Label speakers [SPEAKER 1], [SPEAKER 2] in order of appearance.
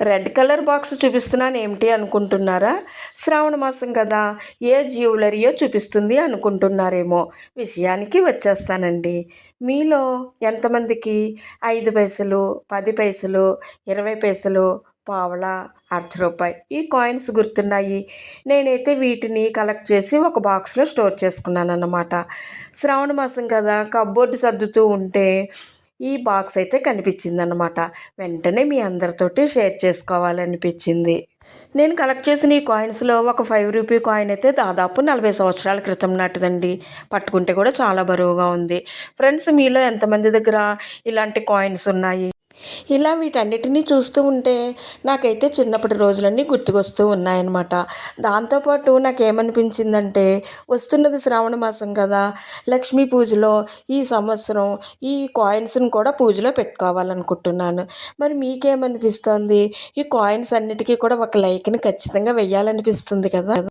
[SPEAKER 1] Red colour box చూపిస్తున్నాను ఏమిటి అనుకుంటున్నారా? శ్రావణ మాసం కదా ఏ జ్యువెలరీయో చూపిస్తుంది అనుకుంటున్నారేమో. విషయానికి వచ్చేస్తానండి. మీలో ఎంతమందికి? ఐదు పైసలు పది పైసలు ఇరవై పైసలు పావల అర్ధ రూపాయి. ఈ కాయిన్స్ గుర్తున్నాయి. నేనైతే వీటిని కలెక్ట్ చేసి ఒక బాక్స్లో స్టోర్ చేసుకున్నాను అన్నమాట శ్రావణ మాసం కదా కబ్బోర్డు సర్దుతూ ఉంటే ఈ బాక్స్ అయితే కనిపించింది అనమాట వెంటనే మీ అందరితోటి షేర్ చేసుకోవాలనిపించింది. నేను కలెక్ట్ చేసిన ఈ కాయిన్స్లో ఒక ఫైవ్ రూపీ కాయిన్ అయితే దాదాపు నలభై సంవత్సరాల క్రితం నాటిదండి. పట్టుకుంటే కూడా చాలా బరువుగా ఉంది. ఫ్రెండ్స్ మీలో ఎంతమంది దగ్గర ఇలాంటి కాయిన్స్ ఉన్నాయి? ఇలా వీటన్నిటినీ చూస్తూ ఉంటే నాకైతే చిన్నప్పటి రోజులన్నీ గుర్తుకొస్తూ ఉన్నాయన్నమాట. దాంతోపాటు నాకేమనిపించిందంటే వస్తున్నది శ్రావణ మాసం కదా లక్ష్మీ పూజలో ఈ సంవత్సరం ఈ కాయిన్స్ని కూడా పూజలో పెట్టుకోవాలనుకుంటున్నాను. మరి మీకేమనిపిస్తోంది? ఈ కాయిన్స్ అన్నిటికీ కూడా ఒక లైక్ని ఖచ్చితంగా వెయ్యాలనిపిస్తుంది కదా.